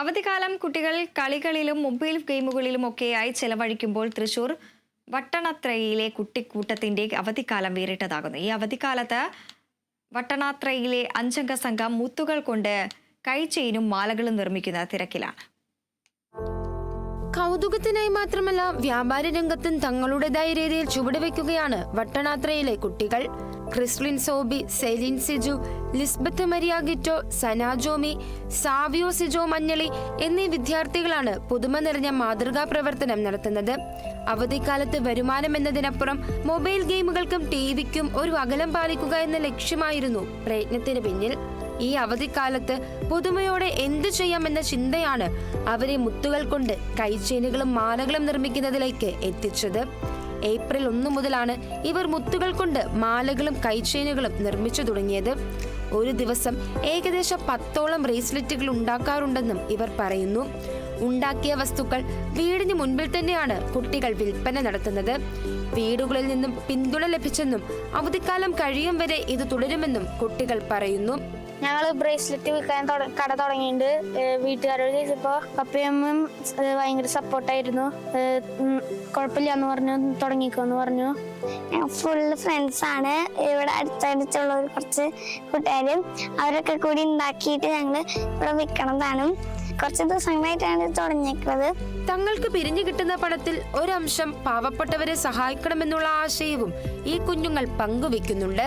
അവധിക്കാലം കുട്ടികൾ കളികളിലും മൊബൈൽ ഗെയിമുകളിലും ഒക്കെയായി ചെലവഴിക്കുമ്പോൾ തൃശൂർ വട്ടണത്രയിലെ കുട്ടിക്കൂട്ടത്തിന്റെ അവധിക്കാലം വേറിട്ടതാകുന്നു. ഈ അവധിക്കാലത്ത് വട്ടണാത്രയിലെ അഞ്ചംഗ സംഘം മുത്തുകൾ കൊണ്ട് കൈചെയിനും മാലകളും നിർമ്മിക്കുന്ന തിരക്കിലാണ്. കൗതുകത്തിനായി മാത്രമല്ല വ്യാപാര രംഗത്തും തങ്ങളുടേതായ രീതിയിൽ ചുവടുവെക്കുകയാണ് വട്ടണാത്രയിലെ കുട്ടികൾ. ക്രിസ്ലിൻ സോബി സെലിൻ സിജു ലിസ്ബത്ത് മരിയ ഗിറ്റോ സന ജോമി സാവിയോ സിജോ മഞ്ഞളി എന്നീ വിദ്യാർത്ഥികളാണ് പുതുമ നിറഞ്ഞ മാതൃകാ പ്രവർത്തനം നടത്തുന്നത്. അവധിക്കാലത്ത് വരുമാനം എന്നതിനപ്പുറം മൊബൈൽ ഗെയിമുകൾക്കും ടിവിക്കും ഒരു അകലം പാലിക്കുക എന്ന ലക്ഷ്യമായിരുന്നു പ്രയത്നത്തിന് പിന്നിൽ. ഈ അവധിക്കാലത്ത് പുതുമയോടെ എന്തു ചെയ്യാമെന്ന ചിന്തയാണ് അവരെ മുത്തുകൾ കൊണ്ട് കൈച്ചേനുകളും മാലകളും നിർമ്മിക്കുന്നതിലേക്ക് എത്തിച്ചത്. ഏപ്രിൽ ഒന്ന് മുതലാണ് ഇവർ മുത്തുകൾ കൊണ്ട് മാലകളും കൈച്ചേനുകളും നിർമ്മിച്ചു തുടങ്ങിയത്. ഒരു ദിവസം ഏകദേശം പത്തോളം ബ്രേസ്ലെറ്റുകൾ ഉണ്ടാക്കാറുണ്ടെന്നും ഇവർ പറയുന്നു. ഉണ്ടാക്കിയ വസ്തുക്കൾ വീടിന് മുൻപിൽ തന്നെയാണ് കുട്ടികൾ വിൽപ്പന നടത്തുന്നത്. വീടുകളിൽ നിന്നും പിന്തുണ ലഭിച്ചെന്നും അവധിക്കാലം കഴിയും വരെ ഇത് തുടരുമെന്നും കുട്ടികൾ പറയുന്നു. ഞങ്ങൾ ബ്രേസ്ലെറ്റ് വിൽക്കാൻ കട തുടങ്ങിയിട്ടുണ്ട് വീട്ടുകാരോട് ചോദിച്ചപ്പോൾ പപ്പയമ്മയും ഭയങ്കര സപ്പോർട്ടായിരുന്നു കുഴപ്പമില്ല എന്ന് പറഞ്ഞു തുടങ്ങിക്കോന്ന് പറഞ്ഞു. ഫുള്ള് ഫ്രണ്ട്സാണ് ഇവിടെ അടുത്തടുത്തുള്ള കുറച്ച് കൂട്ടുകാരും അവരൊക്കെ കൂടി ഉണ്ടാക്കിയിട്ട് ഞങ്ങൾ ഇവിടെ വിൽക്കണതാണ് കുറച്ച് ദിവസങ്ങളായിട്ടാണ് തുടങ്ങിയത് തങ്ങൾക്ക് പിരിഞ്ഞു കിട്ടുന്ന പണത്തിൽ ഒരംശം പാവപ്പെട്ടവരെ സഹായിക്കണമെന്നുള്ള ആശയവും ഈ കുഞ്ഞുങ്ങൾ പങ്കുവെക്കുന്നുണ്ട്.